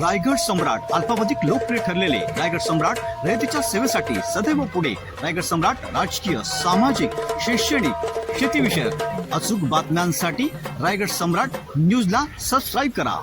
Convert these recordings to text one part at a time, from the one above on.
रायगड सम्राट अल्पावधिक लोकप्रिय ठरलेले रायगड सम्राट रयतेच्या सेवेसाठी सदैव पुढे. रायगड सम्राट राजकीय सामाजिक शैक्षणिक शेतीविषयक अचूक बातम्यांसाठी रायगड सम्राट न्यूजला सबस्क्राईब करा.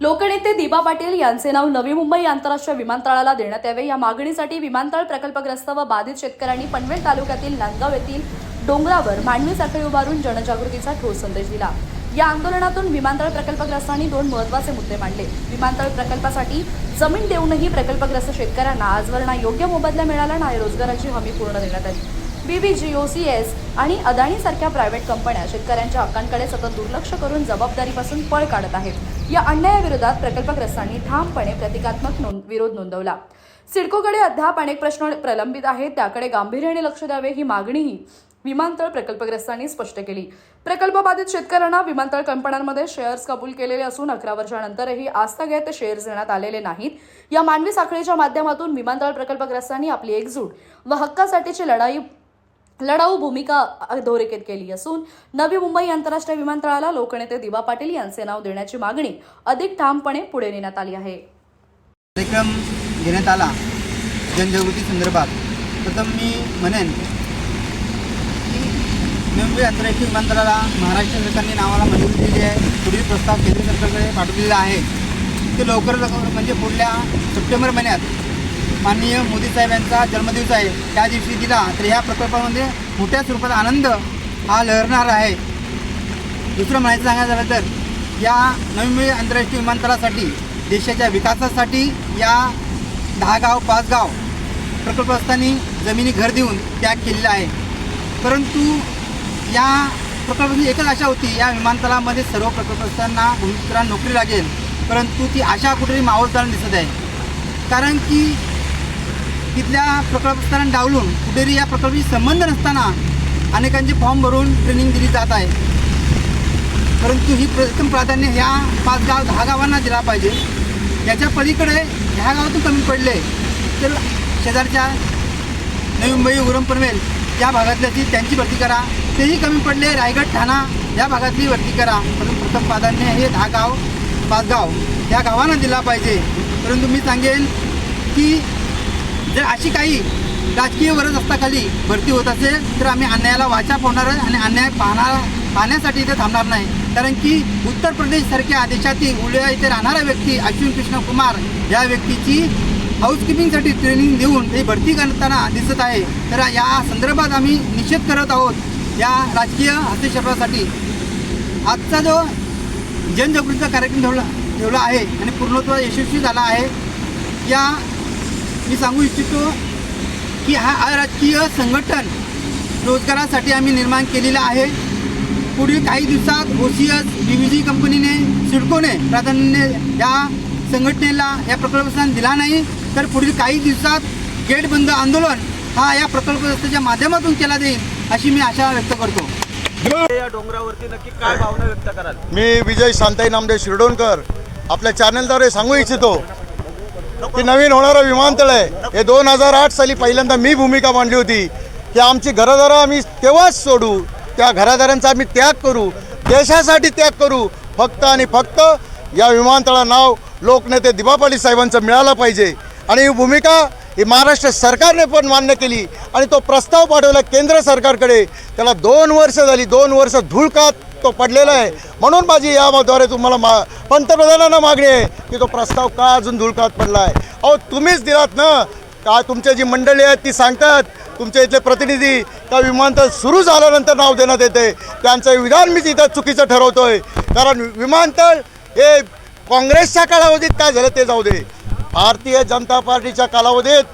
लोकनेते दिबा पाटील यांचे नाव नवी मुंबई आंतरराष्ट्रीय विमानतळाला देण्यात यावे. या मागणीसाठी विमानतळ प्रकल्पग्रस्त व बाधित शेतकऱ्यांनी पनवेल तालुक्यातील नांदगाव येथील डोंगरावर मांडवी साखळी उभारून जनजागृतीचा ठोस संदेश दिला. या आंदोलनातून विमानतळ प्रकल्पग्रस्तांनी दोन महत्त्वाचे मुद्दे मांडले. विमानतळ प्रकल्पासाठी जमीन देऊनही प्रकल्पग्रस्त शेतकऱ्यांना आजवर ना योग्य मोबदला मिळाला ना रोजगाराची हमी पूर्ण देण्यात आली. बीबीजीओसीएस आणि अदाणीसारख्या प्रायव्हेट कंपन्या शेतकऱ्यांच्या हक्कांकडे सतत दुर्लक्ष करून जबाबदारीपासून पळ काढत आहेत. या अन्यायाविरोधात प्रकल्पग्रस्तांनी ठामपणे प्रतिकात्मक नोंद विरोध नोंदवला. सिडकोकडे अद्याप अनेक प्रश्न प्रलंबित आहेत त्याकडे गांभीर्याने लक्ष द्यावे ही मागणीही विमानतळ प्रकल्पग्रस्तांनी स्पष्ट केली. प्रकल्प बाधित शेतकऱ्यांना विमानतळ कंपन्यांमध्ये शेअर्स कबूल केलेले असून अकरा वर्षानंतरही आस्थाग्यात शेअर्स देण्यात आलेले नाहीत. या मानवी साखळीच्या माध्यमातून विमानतळ प्रकल्पग्रस्तांनी आपली एकजूट व हक्कासाठीची लढाई लढाऊ भूमिका अधोरेखित केली असून नवी मुंबई आंतरराष्ट्रीय विमानतळाला लोकनेते दिवा पाटील यांचे नाव देण्याची मागणी अधिक ठामपणे पुढे नेण्यात आली आहे. कार्यक्रम घेण्यात आला. जनजागृती संदर्भात. प्रथम मी म्हणेन मुंबई आंतरराष्ट्रीय बंदराला महाराष्ट्र सरकारने नावाला मंजुरी दिलेली आहे. पुढील प्रस्ताव केंद्र सरकारकडे पाठवलेला आहे. ते लवकर लवकर म्हणजे पुढल्या सप्टेंबर महिन्यात माननीय मोदी साहेब यांचा जन्मदिवस आहे. त्या दिवशी दिला. तर ह्या प्रकल्पामध्ये मोठ्या स्वरूपात आनंद हा लहरणार आहे. दुसरं म्हणायचं सांगायचं झालं तर या नवी मुंबई आंतरराष्ट्रीय विमानतळासाठी देशाच्या विकासासाठी या दहा गाव पाच गाव प्रकल्पस्थांनी जमिनी घर देऊन त्याग केलेला आहे. परंतु या प्रकल्पाची एकच आशा होती या विमानतळामध्ये सर्व प्रकल्पस्थांना भूमिपुत्रांना नोकरी लागेल. परंतु ती आशा कुठेतरी मावळताना दिसत आहे. कारण की तिथल्या प्रकल्पस्थांना डावलून कुठेतरी या प्रकल्पाशी संबंध नसताना अनेकांचे फॉर्म भरून ट्रेनिंग दिली जात आहे. परंतु ही प्रथम प्राधान्य ह्या पाच गाव दहा गावांना दिला पाहिजे. याच्या पलीकडे ह्या गावातून कमी पडले तर शेजारच्या नवी मुंबई उरम पनवेल या भागातल्याची त्यांची भरती करा. तेही कमी पडले. रायगड ठाणा या भागातली भरती करा. परंतु प्रथम प्राधान्य हे दहा गाव पाच गाव या गावांना दिला पाहिजे. परंतु मी सांगेन की जर अशी काही राजकीय वरज असताखाली भरती होत असेल तर आम्ही अन्यायाला वाचा फोडणार आणि अन्याय पाहणार पाहण्यासाठी इथे थांबणार नाही. कारण की उत्तर प्रदेशसारख्या देशातील उल्या इथे राहणारा व्यक्ती अश्विन कृष्ण कुमार या व्यक्तीची हाऊसकीपिंगसाठी ट्रेनिंग देऊन ही भरती करताना दिसत आहे. तर या संदर्भात आम्ही निषेध करत आहोत. या राजकीय हस्तक्षेपासाठी आजचा जो जनजागृतीचा कार्यक्रम ठेवला ठेवला आहे आणि पूर्णत्व यशस्वी झाला आहे या मी सांगू इच्छितो की हा अराजकीय संघटन रोजगारासाठी आम्ही निर्माण केलेलं आहे. पुढील काही दिवसात O C S B V G कंपनीने सिडकोने प्राधान्य या संघटनेला या प्रकल्पस्थान दिला नाही तर पुढील काही दिवसात गेट बंद आंदोलन हा या प्रकल्पग्रस्ताच्या माध्यमातून केला जाईल. अशी मी आशा व्यक्त करतो. या डोंगरावरती नक्की काय भावना व्यक्त कराल? मी विजय शांताई नामदेव शिरडोणकर आपल्या चॅनलद्वारे सांगू इच्छितो की नवीन होणारं विमानतळ आहे. हे दोन हजार आठ साली पहिल्यांदा मी भूमिका मांडली होती. की आमची घरदारं आम्ही तेव्हाच सोडू. त्या घरादारांचा आम्ही त्याग करू. देशासाठी त्याग करू. फक्त आणि फक्त या विमानतळा नाव लोकनेते दिबा पाटील साहेबांचं मिळालं पाहिजे. आणि ही भूमिका ही महाराष्ट्र सरकारने पण मान्य केली आणि तो प्रस्ताव पाठवला केंद्र सरकारकडे. त्याला दोन वर्ष झाली दोन वर्ष धुळकात तो पडलेला आहे. म्हणून माझी याद्वारे तुम्हाला मा पंतप्रधानांना मागणी आहे की तो प्रस्ताव का अजून धुळकात पडला आहे? अहो तुम्हीच दिलात ना. का तुमच्या जी मंडळी आहेत ती सांगतात तुमच्या इथले प्रतिनिधी त्या विमानतळ सुरू झाल्यानंतर नाव देण्यात येते त्यांचं विधान मी तिथं चुकीचं ठरवतो आहे कारण विमानतळ हे काँग्रेसच्या कालावधीत काय झालं ते जाऊ दे. भारतीय जनता पार्टीच्या कालावधीत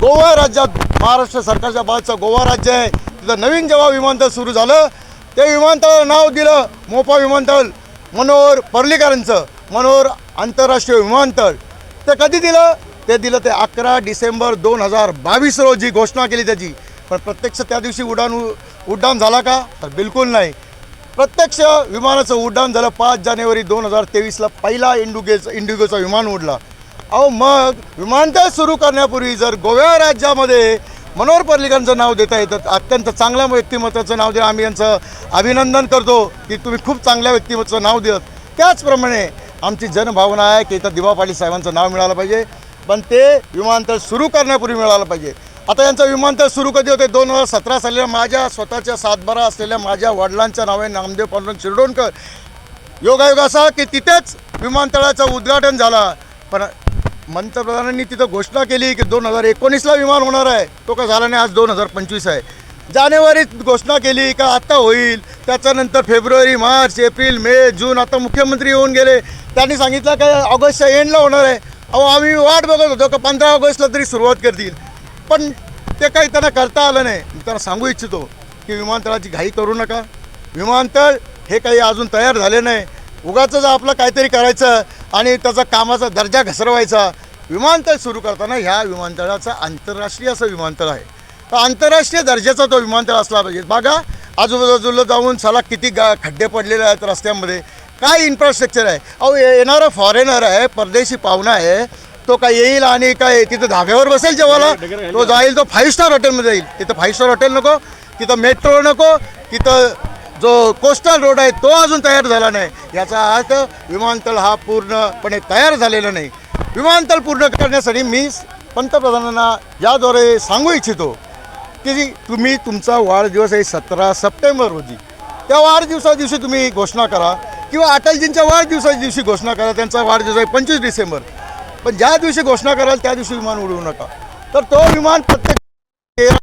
गोवा राज्यात महाराष्ट्र सरकारच्या बाजूचं गोवा राज्य आहे. तिथं नवीन जेव्हा विमानतळ सुरू झालं ते विमानतळाला नाव दिलं मोपा विमानतळ मनोहर पर्लीकरांचं मनोहर आंतरराष्ट्रीय विमानतळ. ते कधी दिलं? ते दिलं ते अकरा डिसेंबर दोन हजार बावीस रोजी घोषणा केली त्याची. पण प्रत्यक्ष त्या दिवशी उड्डाण उड्डाण झाला का? तर बिलकुल नाही. प्रत्यक्ष विमानाचं उड्डाण झालं पाच जानेवारी दोन हजार तेवीसला. पहिला इंडुगेचं इंडिगोचा विमान उडला. अहो मग विमानतळ सुरू करण्यापूर्वी जर गोव्या राज्यामध्ये मनोहर पर्रिकरांचं नाव देता येतं अत्यंत चांगल्या व्यक्तिमत्वाचं नाव द्या आम्ही यांचं अभिनंदन करतो की तुम्ही खूप चांगल्या व्यक्तिमत्वाचं नाव दिलं. त्याचप्रमाणे आमची जनभावना आहे की इथं दिवा पाटील साहेबांचं नाव मिळालं पाहिजे पण ते विमानतळ सुरू करण्यापूर्वी मिळालं पाहिजे. आता यांचं विमानतळ सुरू कधी होते? दोन हजार सतरा साली माझ्या स्वतःच्या सातबारा असलेल्या माझ्या वडिलांच्या नावे नामदेव पांडुरंग शिरडोणकर. योगायोग असा की तिथेच विमानतळाचं उद्घाटन झालं. पण पंतप्रधानांनी तिथं घोषणा केली की दोन हजार एकोणीसला विमान होणार आहे. तो का झाला नाही आज दोन हजार पंचवीस आहे. जानेवारीत घोषणा केली का आत्ता होईल त्याच्यानंतर फेब्रुवारी मार्च एप्रिल मे जून आता मुख्यमंत्री येऊन गेले. त्यांनी सांगितलं का ऑगस्टच्या एंडला होणार आहे. अहो आम्ही वाट बघत होतो का पंधरा ऑगस्टला तरी सुरुवात करतील. पण ते काही त्यांना करता आलं नाही. मी त्यांना सांगू इच्छितो की विमानतळाची घाई करू नका. विमानतळ हे काही अजून तयार झाले नाही. उगाच आपलं काहीतरी करायचं. आणि त्याचा कामाचा दर्जा घसरवायचा. विमानतळ सुरू करताना ह्या विमानतळाचा आंतरराष्ट्रीय असं विमानतळ आहे. तर आंतरराष्ट्रीय दर्जाचा तो विमानतळ असला पाहिजे. बघा आजूबाजूला जाऊन साला किती गा खड्डे पडलेले आहेत रस्त्यामध्ये. काय इन्फ्रास्ट्रक्चर आहे? अहो ये- येणारा फॉरेनर आहे परदेशी पाहुणा आहे तो काय येईल आणि काय तिथं धाब्यावर बसेल जेव्हा तो जाईल तो फाईव्ह स्टार हॉटेलमध्ये जाईल. तिथं फाईव्ह स्टार हॉटेल नको तिथं मेट्रो नको तिथं जो कोस्टल रोड आहे तो अजून तयार झाला नाही. याचा अर्थ विमानतळ हा पूर्णपणे तयार झालेला नाही. विमानतळ पूर्ण करण्यासाठी मी पंतप्रधानांना याद्वारे सांगू इच्छितो की तुम्ही तुमचा वाढदिवस आहे सतरा सप्टेंबर रोजी. त्या वाढदिवसा दिवशी तुम्ही घोषणा करा किंवा अटलजींच्या वाढदिवसाच्या दिवशी घोषणा करा. त्यांचा वाढदिवस आहे पंचवीस डिसेंबर. पण ज्या दिवशी घोषणा कराल त्या दिवशी विमान उडवू नका. तर तो विमान प्रत्येक